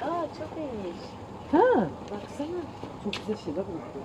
çok iyiymiş. Ha, Baksana. çok güzel şeyler bırakıyor.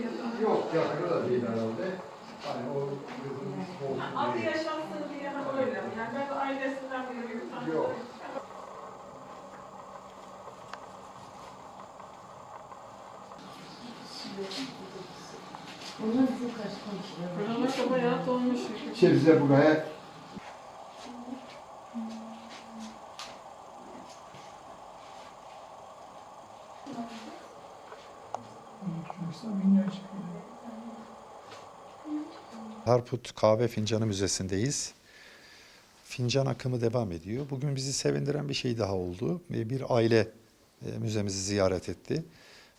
Yok yakını da değil herhalde. Hani o Adı yaşansın diye hani öyle. Yani ben ailesinden biri bir. Yok. Bunlar çok az konuşuyor. Fırına da bayağı dolmuş. şey bize buraya Şurası minnacık. Harput Kahve Fincanı Müzesi'ndeyiz. Fincan akımı devam ediyor. Bugün bizi sevindiren bir şey daha oldu. E, Bir aile e, müzemizi ziyaret etti.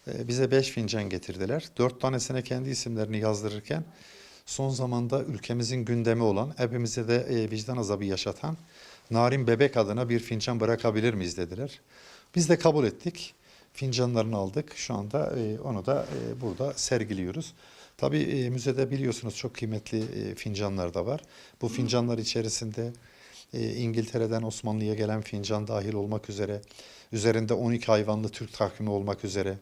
E, Bize beş fincan getirdiler. Dört tanesine kendi isimlerini yazdırırken son zamanda ülkemizin gündemi olan, hepimize de e, vicdan azabı yaşatan Narin Bebek adına bir fincan bırakabilir miyiz dediler. Biz de kabul ettik. Fincanlarını aldık. Şu anda e, onu da e, burada sergiliyoruz. Tabii e, müzede biliyorsunuz çok kıymetli e, fincanlar da var. Bu fincanlar içerisinde e, İngiltere'den Osmanlı'ya gelen fincan dahil olmak üzere, üzerinde 12 hayvanlı Türk takvimi olmak üzere,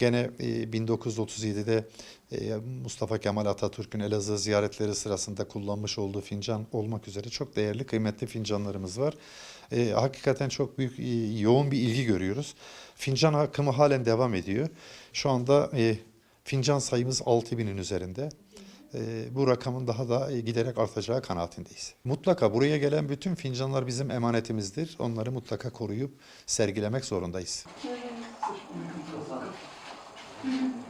gene e, 1937'de e, Mustafa Kemal Atatürk'ün Elazığ ziyaretleri sırasında kullanmış olduğu fincan olmak üzere çok değerli, kıymetli fincanlarımız var. E, hakikaten çok büyük, e, yoğun bir ilgi görüyoruz. Fincan akımı halen devam ediyor. Şu anda e, fincan sayımız 6000'in üzerinde. E, bu rakamın daha da e, giderek artacağı kanaatindeyiz. Mutlaka buraya gelen bütün fincanlar bizim emanetimizdir. Onları mutlaka koruyup sergilemek zorundayız. 음.